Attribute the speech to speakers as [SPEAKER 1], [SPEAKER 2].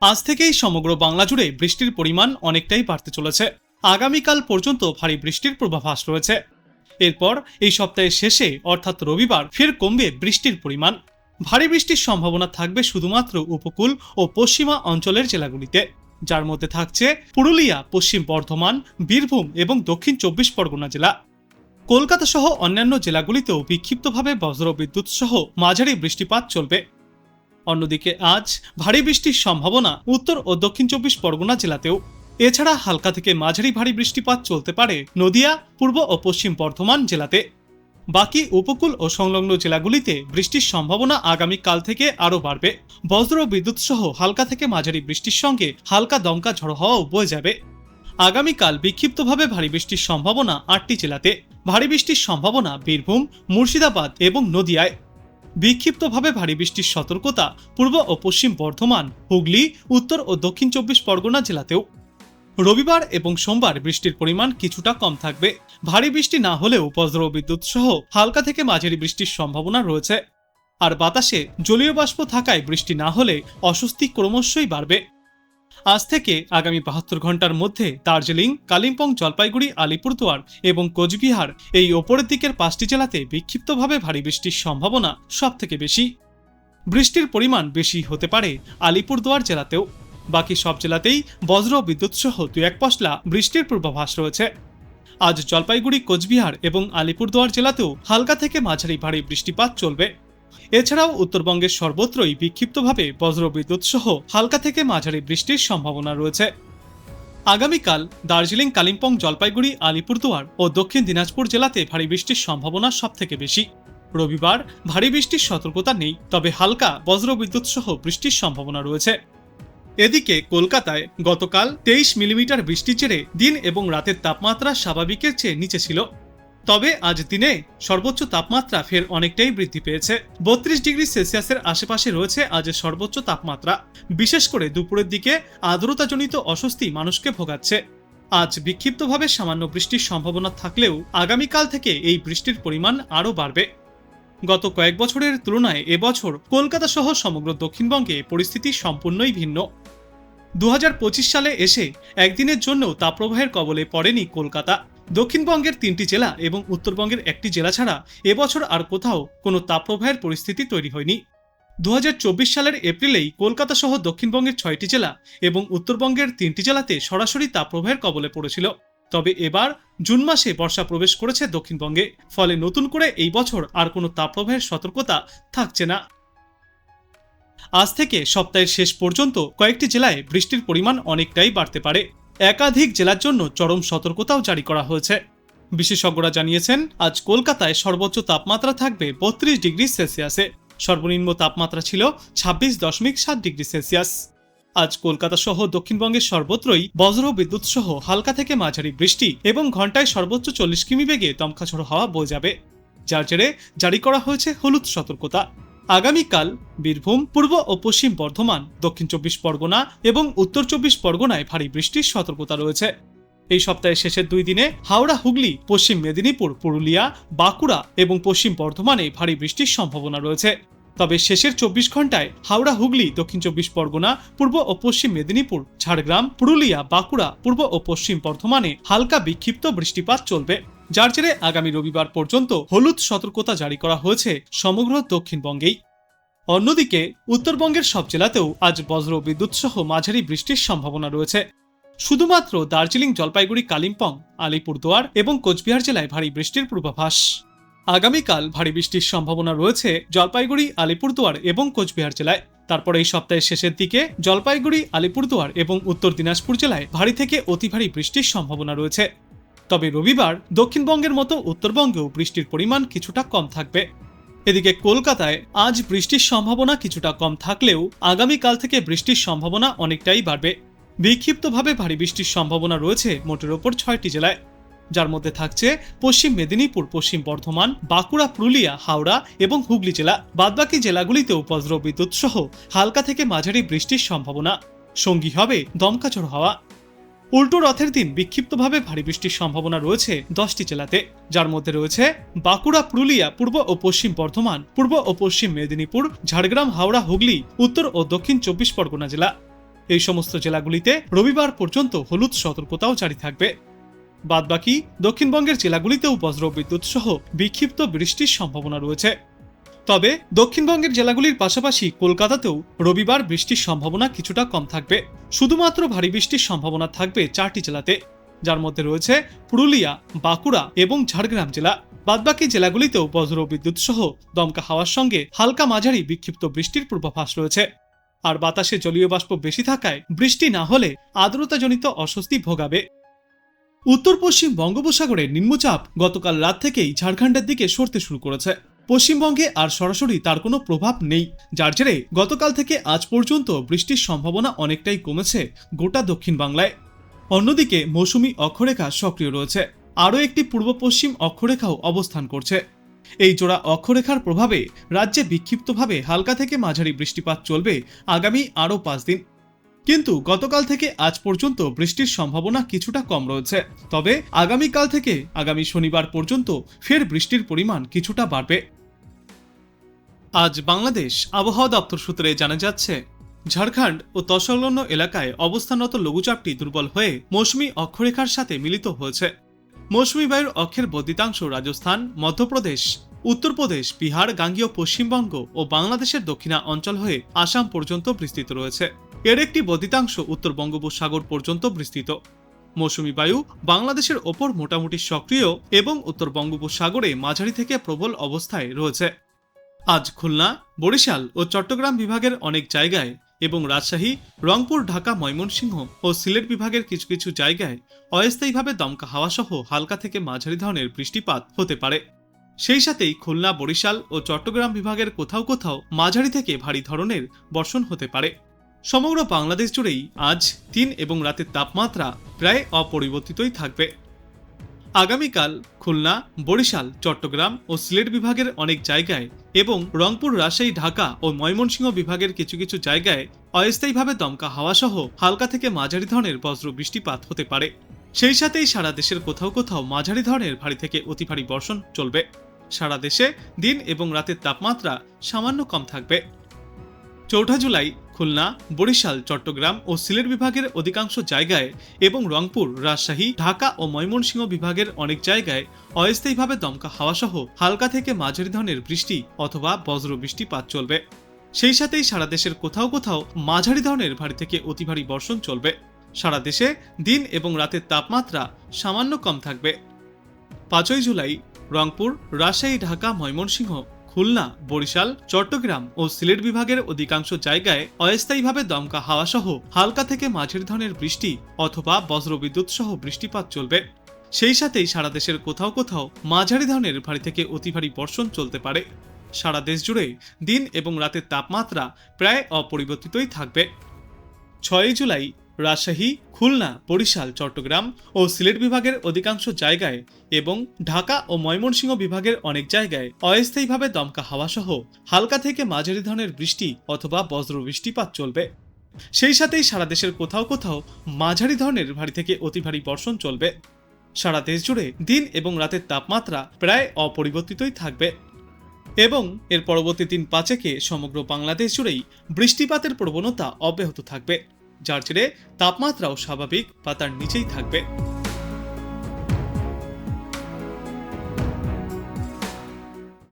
[SPEAKER 1] আজ থেকেই সমগ্র বাংলা জুড়ে বৃষ্টির পরিমাণ অনেকটাই বাড়তে চলেছে। আগামীকাল পর্যন্ত ভারী বৃষ্টির পূর্বাভাস রয়েছে। এরপর এই সপ্তাহের শেষে, অর্থাৎ রবিবার, ফের কমবে বৃষ্টির পরিমাণ। ভারী বৃষ্টির সম্ভাবনা থাকবে শুধুমাত্র উপকূল ও পশ্চিমা অঞ্চলের জেলাগুলিতে, যার মধ্যে থাকছে পুরুলিয়া, পশ্চিম বর্ধমান, বীরভূম এবং দক্ষিণ চব্বিশ পরগনা জেলা। কলকাতা সহ অন্যান্য জেলাগুলিতেও বিক্ষিপ্তভাবে বজ্র বিদ্যুৎ সহ মাঝারি বৃষ্টিপাত চলবে। অন্যদিকে আজ ভারী বৃষ্টির সম্ভাবনা উত্তর ও দক্ষিণ চব্বিশ পরগনা জেলাতেও। এছাড়া হালকা থেকে মাঝারি ভারী বৃষ্টিপাত চলতে পারে নদিয়া, পূর্ব ও পশ্চিম বর্ধমান জেলাতে। বাকি উপকূল ও সংলগ্ন জেলাগুলিতে বৃষ্টির সম্ভাবনা আগামী কাল থেকে আরও বাড়বে। বজ্র বিদ্যুৎ সহ হালকা থেকে মাঝারি বৃষ্টির সঙ্গে হালকা দমকা ঝড়ো হওয়াও বয়ে যাবে। আগামীকাল বিক্ষিপ্তভাবে ভারী বৃষ্টির সম্ভাবনা আটটি জেলাতে। ভারী বৃষ্টির সম্ভাবনা বীরভূম, মুর্শিদাবাদ এবং নদিয়ায়। বিক্ষিপ্তভাবে ভারী বৃষ্টির সতর্কতা পূর্ব ও পশ্চিম বর্ধমান, হুগলি, উত্তর ও দক্ষিণ চব্বিশ পরগনা জেলাতেও। রবিবার এবং সোমবার বৃষ্টির পরিমাণ কিছুটা কম থাকবে। ভারী বৃষ্টি না হলেও বজ্র বিদ্যুৎ সহ হালকা থেকে মাঝারি বৃষ্টির সম্ভাবনা রয়েছে। আর বাতাসে জলীয় বাষ্প থাকায় বৃষ্টি না হলে অস্বস্তি ক্রমশই বাড়বে। আজ থেকে আগামী বাহাত্তর ঘণ্টার মধ্যে দার্জিলিং, কালিম্পং, জলপাইগুড়ি, আলিপুরদুয়ার এবং কোচবিহার এই ওপরের দিকের পাঁচটি জেলাতে বিক্ষিপ্তভাবে ভারী বৃষ্টির সম্ভাবনা সব থেকে বেশি। বৃষ্টির পরিমাণ বেশি হতে পারে আলিপুরদুয়ার জেলাতেও। বাকি সব জেলাতেই বজ্র বিদ্যুৎ সহ দু এক পশলা বৃষ্টির পূর্বাভাস রয়েছে। আজ জলপাইগুড়ি, কোচবিহার এবং আলিপুরদুয়ার জেলাতেও হালকা থেকে মাঝারি ভারী বৃষ্টিপাত চলবে। এছাড়াও উত্তরবঙ্গের সর্বত্রই বিক্ষিপ্তভাবে বজ্রবিদ্যুৎ সহ হালকা থেকে মাঝারি বৃষ্টির সম্ভাবনা রয়েছে। আগামীকাল দার্জিলিং, কালিম্পং, জলপাইগুড়ি, আলিপুরদুয়ার ও দক্ষিণ দিনাজপুর জেলাতে ভারী বৃষ্টির সম্ভাবনা সব থেকে বেশি। রবিবার ভারী বৃষ্টির সতর্কতা নেই, তবে হালকা বজ্রবিদ্যুৎ সহ বৃষ্টির সম্ভাবনা রয়েছে। এদিকে কলকাতায় গতকাল তেইশ মিলিমিটার বৃষ্টির জেরে দিন এবং রাতের তাপমাত্রা স্বাভাবিকের চেয়ে নিচে ছিল। তবে আজ দিনে সর্বোচ্চ তাপমাত্রা ফের অনেকটাই বৃদ্ধি পেয়েছে। বত্রিশ ডিগ্রি সেলসিয়াসের আশেপাশে রয়েছে আজ সর্বোচ্চ তাপমাত্রা। বিশেষ করে দুপুরের দিকে আর্দ্রতাজনিত অস্বস্তি মানুষকে ভোগাচ্ছে। আজ বিক্ষিপ্তভাবে সামান্য বৃষ্টির সম্ভাবনা থাকলেও আগামীকাল থেকে এই বৃষ্টির পরিমাণ আরও বাড়বে। গত কয়েক বছরের তুলনায় এবছর কলকাতা সহ সমগ্র দক্ষিণবঙ্গে পরিস্থিতি সম্পূর্ণই ভিন্ন। দু হাজার পঁচিশ সালে এসে একদিনের জন্য তাপপ্রবাহের কবলে পড়েনি কলকাতা। দক্ষিণবঙ্গের তিনটি জেলা এবং উত্তরবঙ্গের একটি জেলা ছাড়া এবছর আর কোথাও কোনো তাপপ্রবাহের পরিস্থিতি তৈরি হয়নি। দু হাজার চব্বিশ সালের এপ্রিলেই কলকাতা সহ দক্ষিণবঙ্গের ছয়টি জেলা এবং উত্তরবঙ্গের তিনটি জেলাতে সরাসরি তাপপ্রবাহের কবলে পড়েছিল। তবে এবার জুন মাসে বর্ষা প্রবেশ করেছে দক্ষিণবঙ্গে, ফলে নতুন করে এই বছর আর কোনো তাপপ্রবাহের সতর্কতা থাকছে না। আজ থেকে সপ্তাহের শেষ পর্যন্ত কয়েকটি জেলায় বৃষ্টির পরিমাণ অনেকটাই বাড়তে পারে। একাধিক জেলার জন্য চরম সতর্কতাও জারি করা হয়েছে। বিশেষজ্ঞরা জানিয়েছেন, আজ কলকাতায় সর্বোচ্চ তাপমাত্রা থাকবে বত্রিশ ডিগ্রি সেলসিয়াসে। সর্বনিম্ন তাপমাত্রা ছিল ছাব্বিশ দশমিক সাত ডিগ্রি সেলসিয়াস। আজ কলকাতা সহ দক্ষিণবঙ্গের সর্বত্রই বজ্র বিদ্যুৎ সহ হালকা থেকে মাঝারি বৃষ্টি এবং ঘন্টায় সর্বোচ্চ চল্লিশ কিমি বেগে দমকাঝড়ো হাওয়া বয়ে যাবে। যার জেরে জারি করা হয়েছে হলুদ সতর্কতা। আগামীকাল বীরভূম, পূর্ব ও পশ্চিম বর্ধমান, দক্ষিণ চব্বিশ পরগনা এবং উত্তর চব্বিশ পরগনায় ভারী বৃষ্টির সতর্কতা রয়েছে। এই সপ্তাহের শেষের দুই দিনে হাওড়া, হুগলি, পশ্চিম মেদিনীপুর, পুরুলিয়া, বাঁকুড়া এবং পশ্চিম বর্ধমানে ভারী বৃষ্টির সম্ভাবনা রয়েছে। তবে শেষের চব্বিশ ঘন্টায় হাওড়া, হুগলি, দক্ষিণ চব্বিশ পরগনা, পূর্ব ও পশ্চিম মেদিনীপুর, ঝাড়গ্রাম, পুরুলিয়া, বাঁকুড়া, পূর্ব ও পশ্চিম বর্ধমানে হালকা বিক্ষিপ্ত বৃষ্টিপাত চলবে। যার জেরে আগামী রবিবার পর্যন্ত হলুদ সতর্কতা জারি করা হয়েছে সমগ্র দক্ষিণবঙ্গেই। অন্যদিকে, উত্তরবঙ্গের সব জেলাতেও আজ বজ্র বিদ্যুৎ সহ মাঝারি বৃষ্টির সম্ভাবনা রয়েছে। শুধুমাত্র দার্জিলিং, জলপাইগুড়ি, কালিম্পং, আলিপুরদুয়ার এবং কোচবিহার জেলায় ভারী বৃষ্টির পূর্বাভাস। আগামীকাল ভারী বৃষ্টির সম্ভাবনা রয়েছে জলপাইগুড়ি, আলিপুরদুয়ার এবং কোচবিহার জেলায়। তারপর এই সপ্তাহের শেষের দিকে জলপাইগুড়ি, আলিপুরদুয়ার এবং উত্তর দিনাজপুর জেলায় ভারী থেকে অতি ভারী বৃষ্টির সম্ভাবনা রয়েছে। তবে রবিবার দক্ষিণবঙ্গের মতো উত্তরবঙ্গেও বৃষ্টির পরিমাণ কিছুটা কম থাকবে। এদিকে কলকাতায় আজ বৃষ্টির সম্ভাবনা কিছুটা কম থাকলেও আগামীকাল থেকে বৃষ্টির সম্ভাবনা অনেকটাই বাড়বে। বিক্ষিপ্তভাবে ভারী বৃষ্টির সম্ভাবনা রয়েছে মোটের ওপর ছয়টি জেলায়। যার মধ্যে থাকছে পশ্চিম মেদিনীপুর, পশ্চিম বর্ধমান, বাঁকুড়া, পুরুলিয়া, হাওড়া এবং হুগলি জেলা। বাদবাকি জেলাগুলিতেও বজ্র বিদ্যুৎ সহ হালকা থেকে মাঝারি বৃষ্টির সম্ভাবনা। সঙ্গী হবে দমকাচড় হাওয়া। উল্টো রথের দিন বিক্ষিপ্তভাবে ভারী বৃষ্টির সম্ভাবনা রয়েছে দশটি জেলাতে। যার মধ্যে রয়েছে বাঁকুড়া, পুরুলিয়া, পূর্ব ও পশ্চিম বর্ধমান, পূর্ব ও পশ্চিম মেদিনীপুর, ঝাড়গ্রাম, হাওড়া, হুগলি, উত্তর ও দক্ষিণ চব্বিশ পরগনা জেলা। এই সমস্ত জেলাগুলিতে রবিবার পর্যন্ত হলুদ সতর্কতাও জারি থাকবে। বাদবাকি দক্ষিণবঙ্গের জেলাগুলিতেও বজ্র বিদ্যুৎ সহ বিক্ষিপ্ত বৃষ্টির সম্ভাবনা রয়েছে। তবে দক্ষিণবঙ্গের জেলাগুলির পাশাপাশি কলকাতাতেও রবিবার বৃষ্টির সম্ভাবনা কিছুটা কম থাকবে। শুধুমাত্র ভারী বৃষ্টির সম্ভাবনা থাকবে চারটি জেলাতে। যার মধ্যে রয়েছে পুরুলিয়া, বাঁকুড়া এবং ঝাড়গ্রাম জেলা। বাদবাকি জেলাগুলিতেও বজ্র বিদ্যুৎ সহ দমকা হাওয়ার সঙ্গে হালকা মাঝারি বিক্ষিপ্ত বৃষ্টির পূর্বাভাস রয়েছে। আর বাতাসে জলীয় বাষ্প বেশি থাকায় বৃষ্টি না হলে আর্দ্রতাজনিত অস্বস্তি ভোগাবে। উত্তর পশ্চিম বঙ্গোপসাগরে নিম্নচাপ গতকাল রাত থেকেই ঝাড়খণ্ডের দিকে সরতে শুরু করেছে। পশ্চিমবঙ্গে আর সরাসরি তার কোনো প্রভাব নেই। যার জেরে গতকাল থেকে আজ পর্যন্ত বৃষ্টির সম্ভাবনা অনেকটাই কমেছে গোটা দক্ষিণ বাংলায় অন্যদিকে মৌসুমি অক্ষরেখা সক্রিয় রয়েছে। আরও একটি পূর্ব পশ্চিম অক্ষরেখাও অবস্থান করছে। এই জোড়া অক্ষরেখার প্রভাবে রাজ্যে বিক্ষিপ্তভাবে হালকা থেকে মাঝারি বৃষ্টিপাত চলবে আগামী আরও পাঁচ দিন। কিন্তু গতকাল থেকে আজ পর্যন্ত বৃষ্টির সম্ভাবনা কিছুটা কম রয়েছে। তবে আগামীকাল থেকে আগামী শনিবার পর্যন্ত ফের বৃষ্টির পরিমাণ কিছুটা বাড়বে। আজ বাংলাদেশ আবহাওয়া দপ্তর সূত্রে জানা যাচ্ছে, ঝাড়খণ্ড ও তৎসংলগ্ন এলাকায় অবস্থানরত লঘুচাপটি দুর্বল হয়ে মৌসুমী অক্ষরেখার সাথে মিলিত হয়েছে। মৌসুমী বায়ুর অক্ষের বদ্ধিতাংশ রাজস্থান, মধ্যপ্রদেশ, উত্তরপ্রদেশ, বিহার, গাঙ্গীয় পশ্চিমবঙ্গ ও বাংলাদেশের দক্ষিণা অঞ্চল হয়ে আসাম পর্যন্ত বিস্তৃত রয়েছে। এর একটি বদ্ধিতাংশ উত্তর বঙ্গোপসাগর পর্যন্ত বিস্তৃত। মৌসুমী বায়ু বাংলাদেশের ওপর মোটামুটি সক্রিয় এবং উত্তর বঙ্গোপসাগরে মাঝারি থেকে প্রবল অবস্থায় রয়েছে। আজ খুলনা, বরিশাল ও চট্টগ্রাম বিভাগের অনেক জায়গায় এবং রাজশাহী, রংপুর, ঢাকা, ময়মনসিংহ ও সিলেট বিভাগের কিছু কিছু জায়গায় অস্থায়ীভাবে দমকা হাওয়া সহ হালকা থেকে মাঝারি ধরনের বৃষ্টিপাত হতে পারে। সেই সাথেই খুলনা, বরিশাল ও চট্টগ্রাম বিভাগের কোথাও কোথাও মাঝারি থেকে ভারী ধরনের বর্ষণ হতে পারে। সমগ্র বাংলাদেশ জুড়েই আজ দিন এবং রাতের তাপমাত্রা প্রায় অপরিবর্তিতই থাকবে। আগামীকাল খুলনা, বরিশাল, চট্টগ্রাম ও সিলেট বিভাগের অনেক জায়গায় এবং রংপুর, রাজশাহী, ঢাকা ও ময়মনসিংহ বিভাগের কিছু কিছু জায়গায় অস্থায়ীভাবে দমকা হাওয়া সহ হালকা থেকে মাঝারি ধরনের বজ্র বৃষ্টিপাত হতে পারে। সেই সাথেই সারা দেশের কোথাও কোথাও মাঝারি ধরনের ভারী থেকে অতি ভারী বর্ষণ চলবে। সারা দেশে দিন এবং রাতের তাপমাত্রা সামান্য কম থাকবে। চৌঠা জুলাই খুলনা, বরিশাল, চট্টগ্রাম ও সিলেট বিভাগের অধিকাংশ জায়গায় এবং রংপুর, রাজশাহী, ঢাকা ও ময়মনসিংহ বিভাগের অনেক জায়গায় অস্থায়ীভাবে দমকা হাওয়া সহ হালকা থেকে মাঝারি ধরনের বৃষ্টি অথবা বজ্র বৃষ্টিপাত চলবে। সেই সাথেই সারা দেশের কোথাও কোথাও মাঝারি ধরনের ভারী থেকে অতি ভারী বর্ষণ চলবে। সারা দেশে দিন এবং রাতের তাপমাত্রা সামান্য কম থাকবে। পাঁচই জুলাই, রংপুর, রাজশাহী, ঢাকা, ময়মনসিংহ খুলনা, বরিশাল, চট্টগ্রাম ও সিলেট বিভাগের অধিকাংশ জায়গায় অস্থায়ীভাবে দমকা হাওয়া সহ হালকা থেকে মাঝের ধরনের বৃষ্টি অথবা বজ্রবিদ্যুৎ সহ বৃষ্টিপাত চলবে। সেই সাথেই সারা দেশের কোথাও কোথাও মাঝারি ধরনের ভারী থেকে অতি ভারী বর্ষণ চলতে পারে। সারা দেশ জুড়ে দিন এবং রাতের তাপমাত্রা প্রায় অপরিবর্তিতই থাকবে। ছয়ই জুলাই রাজশাহী, খুলনা, বরিশাল, চট্টগ্রাম ও সিলেট বিভাগের অধিকাংশ জায়গায় এবং ঢাকা ও ময়মনসিংহ বিভাগের অনেক জায়গায় অস্থায়ীভাবে দমকা হাওয়া সহ হালকা থেকে মাঝারি ধরনের বৃষ্টি অথবা বজ্র বৃষ্টিপাত চলবে। সেই সাথেই সারা দেশের কোথাও কোথাও মাঝারি ধরনের ভারী থেকে অতি ভারী বর্ষণ চলবে। সারা দেশ জুড়ে দিন এবং রাতের তাপমাত্রা প্রায় অপরিবর্তিতই থাকবে। এবং এর পরবর্তী দিন পাঁচেকে সমগ্র বাংলাদেশ জুড়েই বৃষ্টিপাতের প্রবণতা অব্যাহত থাকবে। যার জেরে তাপমাত্রাও স্বাভাবিক বা তার নিচেই থাকবে।